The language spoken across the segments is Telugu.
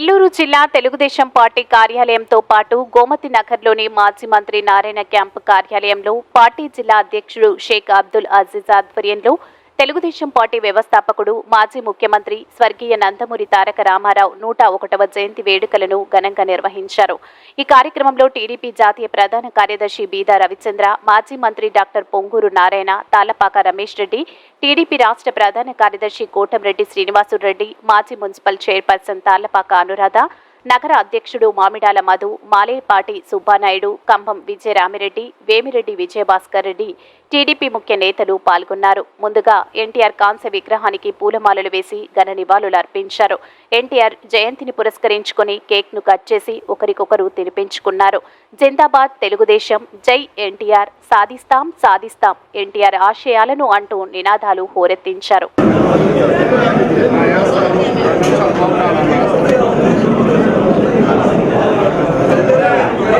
నెల్లూరు జిల్లా తెలుగుదేశం పార్టీ కార్యాలయంతో పాటు గోమతి నగర్లోని మాజీ మంత్రి నారాయణ క్యాంప్ కార్యాలయంలో పార్టీ జిల్లా అధ్యక్షుడు షేక్ అబ్దుల్ అజీజ్ ఆధ్వర్యంలో తెలుగుదేశం పార్టీ వ్యవస్థాపకుడు మాజీ ముఖ్యమంత్రి స్వర్గీయ నందమూరి తారక రామారావు నూట ఒకటవ జయంతి వేడుకలను ఘనంగా నిర్వహించారు. ఈ కార్యక్రమంలో టీడీపీ జాతీయ ప్రధాన కార్యదర్శి బీదా రవిచంద్ర మాజీ మంత్రి డాక్టర్ పొంగూరు నారాయణ తాలపాక రమేష్ రెడ్డి టీడీపీ రాష్ట్ర ప్రధాన కార్యదర్శి కోటంరెడ్డి శ్రీనివాసురెడ్డి మాజీ మున్సిపల్ చైర్పర్సన్ తాలపాక అనురాధ నగర అధ్యక్షుడు మామిడాల మధు మాలేపాటి సుబ్బానాయుడు కంభం విజయరామిరెడ్డి వేమిరెడ్డి విజయభాస్కర్ రెడ్డి టీడీపీ ముఖ్య నేతలు పాల్గొన్నారు. ముందుగా ఎన్టీఆర్ కాంస్య విగ్రహానికి పూలమాలలు వేసి ఘన నివాళులు అర్పించారు. ఎన్టీఆర్ జయంతిని పురస్కరించుకుని కేక్ను కట్ చేసి ఒకరికొకరు తినిపించుకున్నారు. జిందాబాద్ తెలుగుదేశం జై ఎన్టీఆర్ సాధిస్తాం సాధిస్తాం ఎన్టీఆర్ ఆశయాలను అంటూ నినాదాలు హోరెత్తించారు సాధిస్తాం ఎన్టీఆర్ ఆశయాలను సాధిస్తాం సాధిస్తాం ఎన్టీఆర్ ఆశయాలను జిందాబాద్ తెలుగుదేశం పార్టీ జిందాబాద్ తెలుగుదేశం పార్టీ వదిలాలి నారా చంద్రబాబు నాయుడు గారి నాయకత్వం.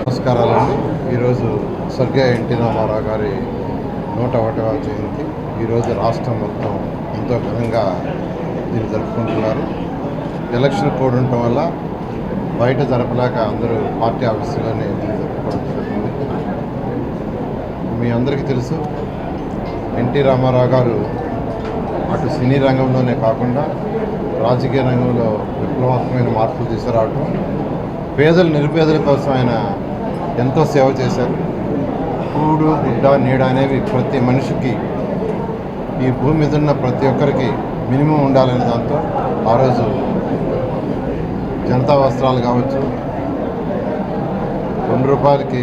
నమస్కారాలండి ఈరోజు స్వర్గీయ ఎన్టీ రామారావు గారి నూట ఒకటవ జయంతి. ఈరోజు రాష్ట్రం మొత్తం ఎంతో ఘనంగా దీన్ని జరుపుకుంటున్నారు. ఎలక్షన్ కోడ్ ఉండటం వల్ల బయట జరపలేక అందరూ పార్టీ ఆఫీసులోనే దీన్ని జరుపుకోవడం జరుగుతుంది. మీ అందరికీ తెలుసు ఎన్టీ రామారావు గారు అటు సినీ రంగంలోనే కాకుండా రాజకీయ రంగంలో విప్లవాత్మకమైన మార్పులు తీసుకురావటం పేదలు నిరుపేదల కోసం ఆయన ఎంతో సేవ చేశారు. కూడు గుడ్డ నీడ అనేవి ప్రతి మనిషికి ఈ భూమి మీద ఉన్న ప్రతి ఒక్కరికి మినిమం ఉండాలనే దాంతో ఆ రోజు జనతా వస్త్రాలు కావచ్చు రెండు రూపాయలకి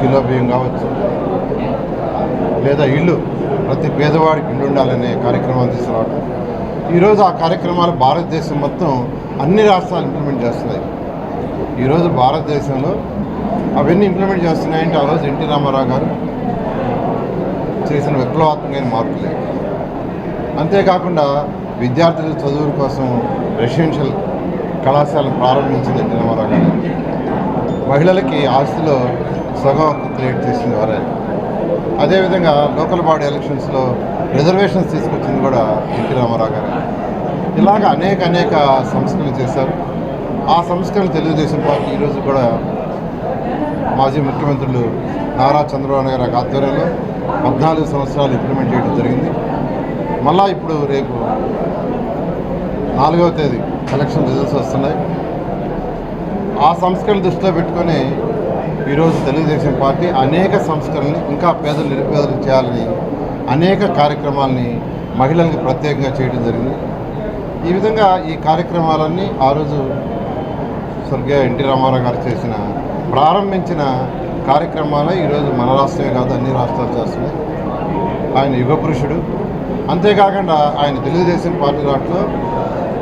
కిలో బియ్యం కావచ్చు లేదా ఇల్లు ప్రతి పేదవాడికి ఇల్లు ఉండాలనే కార్యక్రమాలు తీసుకురావడం ఈరోజు ఆ కార్యక్రమాలు భారతదేశం మొత్తం అన్ని రాష్ట్రాలు ఇంప్లిమెంట్ చేస్తున్నాయి. ఈరోజు భారతదేశంలో అవన్నీ ఇంప్లిమెంట్ చేస్తున్నాయంటే ఆ రోజు ఎన్టీ రామారావు గారు చేసిన విప్లవాత్మకమైన మార్పులే. అంతేకాకుండా విద్యార్థుల చదువుల కోసం రెసిడెన్షియల్ కళాశాలను ప్రారంభించింది ఎన్టీ రామారావు గారు. మహిళలకి ఆస్తిలో సగం క్రియేట్ చేసింది వారే. అదేవిధంగా లోకల్ బాడీ ఎలక్షన్స్లో రిజర్వేషన్స్ తీసుకొచ్చింది కూడా ఎన్టీ రామారావు గారు. ఇలాగ అనేక అనేక సంస్కరణలు చేశారు. ఆ సంస్కరణలు తెలుగుదేశం పార్టీ ఈరోజు కూడా మాజీ ముఖ్యమంత్రులు నారా చంద్రబాబు గారి ఆధ్వర్యంలో పద్నాలుగు సంవత్సరాలు ఇంప్లిమెంట్ చేయడం జరిగింది. మళ్ళా ఇప్పుడు రేపు నాలుగవ తేదీ ఎలక్షన్ రిజల్ట్స్ వస్తున్నాయి. ఆ సంస్కరణ దృష్టిలో పెట్టుకొని ఈరోజు తెలుగుదేశం పార్టీ అనేక సంస్కరణలు ఇంకా పేదలు నిరుపేదలు చేయాలని అనేక కార్యక్రమాలని మహిళలకు ప్రత్యేకంగా చేయడం జరిగింది. ఈ విధంగా ఈ కార్యక్రమాలన్నీ ఆ రోజు స్వర్గీయ ఎన్టీ రామారావు గారు చేసిన ప్రారంభించిన కార్యక్రమాలే ఈరోజు మన రాష్ట్రమే కాదు అన్ని రాష్ట్రాలు చేస్తున్నాయి. ఆయన యుగ పురుషుడు. అంతేకాకుండా ఆయన తెలుగుదేశం పార్టీ దాంట్లో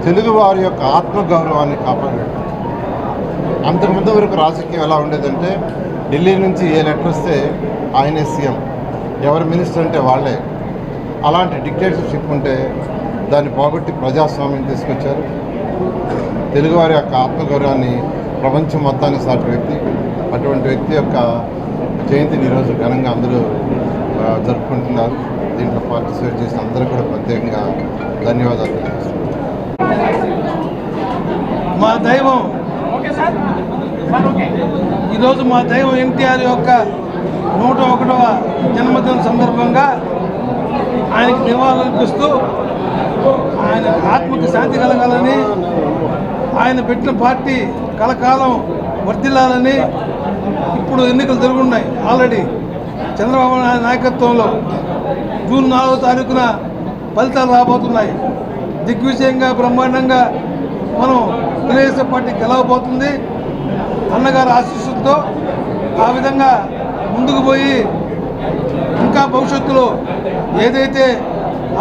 తెలుగు వారి యొక్క ఆత్మగౌరవాన్ని కాపాడాడు. అంతకుముందు వరకు రాజకీయం ఎలా ఉండేదంటే ఢిల్లీ నుంచి ఏ లెటర్ వస్తే ఆయనే సీఎం. ఎవరు మినిస్టర్ అంటే వాళ్ళే. అలాంటి డిక్టేటర్షిప్ ఉంటే దాన్ని పోగొట్టి ప్రజాస్వామ్యం తీసుకొచ్చారు. తెలుగువారి యొక్క ఆత్మగౌరవాన్ని ప్రపంచం మొత్తాన్ని సాటి వ్యక్తి అటువంటి వ్యక్తి యొక్క జయంతిని ఈరోజు ఘనంగా అందరూ జరుపుకుంటున్నారు. దీంట్లో పార్టిసిపేట్ చేసిన అందరూ కూడా ప్రత్యేకంగా ధన్యవాదాలు మా దైవం ఈరోజు మా దైవం ఎన్టీఆర్ యొక్క నూట ఒకటవ జన్మదిన సందర్భంగా ఆయనకి నివాళులర్పిస్తూ ఆయన ఆత్మకి శాంతి కలగాలని ఆయన పెట్టిన పార్టీ కలకాలం వర్ధిల్లాలని ఇప్పుడు ఎన్నికలు జరుగున్నాయి. ఆల్రెడీ చంద్రబాబు నాయుడు నాయకత్వంలో జూన్ నాలుగో తారీఖున ఫలితాలు రాబోతున్నాయి. దిగ్విజయంగా బ్రహ్మాండంగా మనం తెలుగుదేశం పార్టీ గెలవబోతుంది అన్నగారి ఆశీస్సులతో ఆ విధంగా ముందుకు పోయి ఇంకా భవిష్యత్తులో ఏదైతే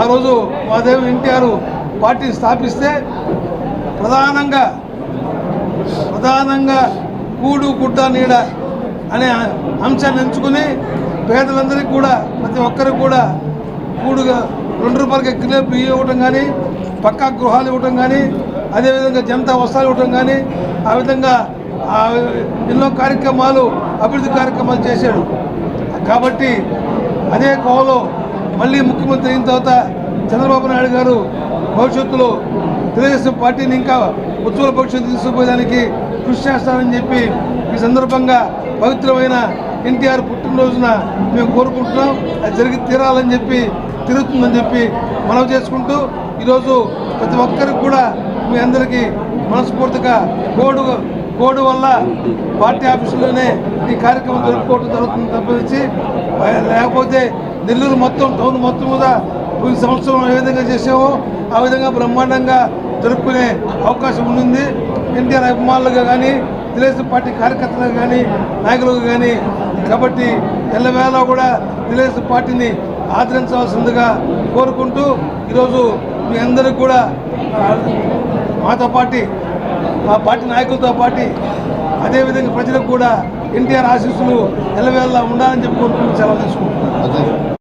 ఆ రోజు మాదేవి ఎన్టీఆర్ పార్టీ స్థాపిస్తే ప్రధానంగా ప్రధానంగా కూడు గుడ్డ నీడ అనే అంశాన్ని ఎంచుకుని పేదలందరికీ కూడా ప్రతి ఒక్కరికి కూడా కూడుగా రెండు రూపాయలకి కిలో బియ్యం ఇవ్వటం కానీ పక్కా గృహాలు ఇవ్వటం కానీ అదేవిధంగా జనతా వస్త్రాలు ఇవ్వటం కానీ ఆ విధంగా ఎన్నో కార్యక్రమాలు అభివృద్ధి కార్యక్రమాలు చేశాడు. కాబట్టి అదే కోవలో మళ్ళీ ముఖ్యమంత్రి అయిన తర్వాత చంద్రబాబు నాయుడు గారు భవిష్యత్తులో తెలుగుదేశం పార్టీని ఇంకా ఉజ్వల భవిష్యత్తు తీసుకుపోయేదానికి కృషి చేస్తానని చెప్పి ఈ సందర్భంగా పవిత్రమైన ఎన్టీఆర్ పుట్టినరోజున మేము కోరుకుంటున్నాం. అది జరిగి తీరాలని చెప్పి తిరుగుతుందని చెప్పి మనవి చేసుకుంటూ ఈరోజు ప్రతి ఒక్కరికి కూడా మీ అందరికీ మనస్ఫూర్తిగా కోడు కోడు వల్ల పార్టీ ఆఫీసులోనే ఈ కార్యక్రమం జరుపుకోవడం జరుగుతుంది తప్పించి లేకపోతే నెల్లూరు మొత్తం టౌన్ మొత్తం మీద ఈ సంవత్సరం ఏ విధంగా చేసామో ఆ విధంగా బ్రహ్మాండంగా జరుపుకునే అవకాశం ఉంది ఎన్టీఆర్ అభిమానులుగా కానీ తెలుగుదేశం పార్టీ కార్యకర్తలుగా కానీ నాయకులుగా కానీ కాబట్టి ఎల్లవేళ కూడా తెలుగుదేశం పార్టీని ఆదరించవలసిందిగా కోరుకుంటూ ఈరోజు మీ అందరికి కూడా మాతో పార్టీ మా పార్టీ నాయకులతో పాటు అదేవిధంగా ప్రజలకు కూడా ఎన్టీఆర్ ఆశీస్సులు ఎల్లవేళ ఉండాలని చెప్పి కోరుకుంటూ సెలవు తీసుకుంటున్నాను.